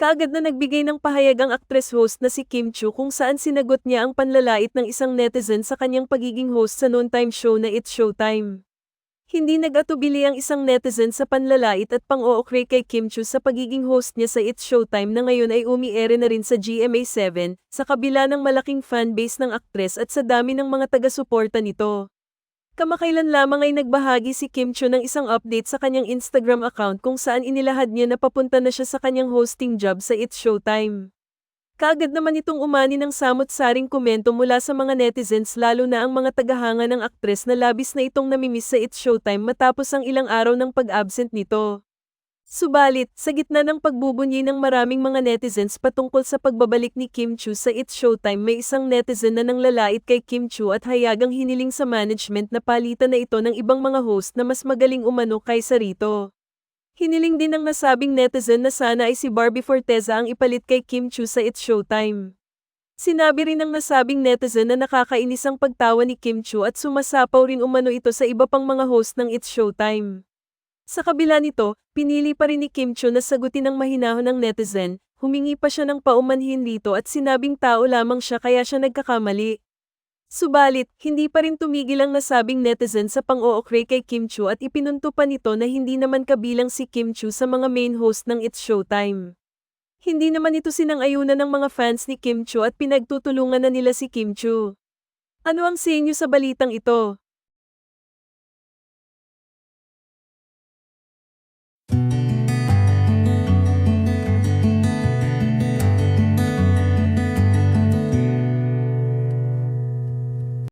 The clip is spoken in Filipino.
Kaagad na nagbigay ng pahayag ang actress host na si Kim Chu kung saan sinagot niya ang panlalait ng isang netizen sa kanyang pagiging host sa noontime show na It's Showtime. Hindi nag-atubili ang isang netizen sa panlalait at pang-ookray kay Kim Chu sa pagiging host niya sa It's Showtime na ngayon ay umi-ere na rin sa GMA7, sa kabila ng malaking fanbase ng aktres at sa dami ng mga taga-suporta nito. Kamakailan lamang ay nagbahagi si Kim Chu ng isang update sa kanyang Instagram account kung saan inilahad niya na papunta na siya sa kanyang hosting job sa It's Showtime. Kaagad naman itong umani ng samot-saring komento mula sa mga netizens lalo na ang mga tagahanga ng aktres na labis na itong namimiss sa It's Showtime matapos ang ilang araw ng pag-absent nito. Subalit, sa gitna ng pagbubunyi ng maraming mga netizens patungkol sa pagbabalik ni Kim Chu sa It's Showtime may isang netizen na nanglalait kay Kim Chu at hayagang hiniling sa management na palitan na ito ng ibang mga host na mas magaling umano kaysa rito. Hiniling din ng nasabing netizen na sana ay si Barbie Forteza ang ipalit kay Kim Chu sa It's Showtime. Sinabi rin ng nasabing netizen na nakakainis ang pagtawa ni Kim Chu at sumasapaw rin umano ito sa iba pang mga host ng It's Showtime. Sa kabila nito, pinili pa rin ni Kim Chu na sagutin ang mahinahon ng netizen, humingi pa siya ng paumanhin dito at sinabing tao lamang siya kaya siya nagkakamali. Subalit, hindi pa rin tumigil ang nasabing netizen sa pang-ookray kay Kim Chu at ipinunto pa nito na hindi naman kabilang si Kim Chu sa mga main host ng It's Showtime. Hindi naman ito sinang-ayunan ng mga fans ni Kim Chu at pinagtutulungan na nila si Kim Chu. Ano ang sa sa balitang ito?